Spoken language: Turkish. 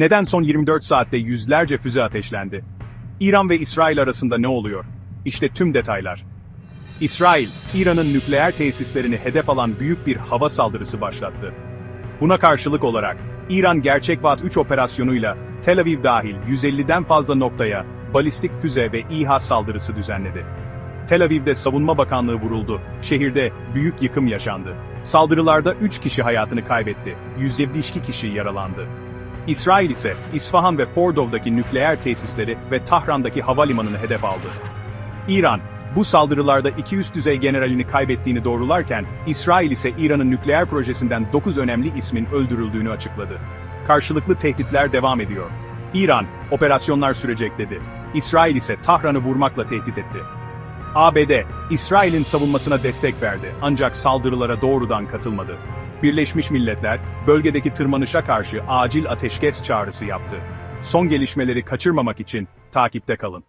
Neden son 24 saatte yüzlerce füze ateşlendi? İran ve İsrail arasında ne oluyor? İşte tüm detaylar. İsrail, İran'ın nükleer tesislerini hedef alan büyük bir hava saldırısı başlattı. Buna karşılık olarak, İran Gerçek Vaat 3 operasyonuyla Tel Aviv dahil 150'den fazla noktaya balistik füze ve İHA saldırısı düzenledi. Tel Aviv'de Savunma Bakanlığı vuruldu, şehirde büyük yıkım yaşandı. Saldırılarda 3 kişi hayatını kaybetti, 172 kişi yaralandı. İsrail ise İsfahan ve Fordov'daki nükleer tesisleri ve Tahran'daki havalimanını hedef aldı. İran, bu saldırılarda iki üst düzey generalini kaybettiğini doğrularken, İsrail ise İran'ın nükleer projesinden 9 önemli ismin öldürüldüğünü açıkladı. Karşılıklı tehditler devam ediyor. İran, operasyonlar sürecek dedi. İsrail ise Tahran'ı vurmakla tehdit etti. ABD, İsrail'in savunmasına destek verdi ancak saldırılara doğrudan katılmadı. Birleşmiş Milletler, bölgedeki tırmanışa karşı acil ateşkes çağrısı yaptı. Son gelişmeleri kaçırmamak için takipte kalın.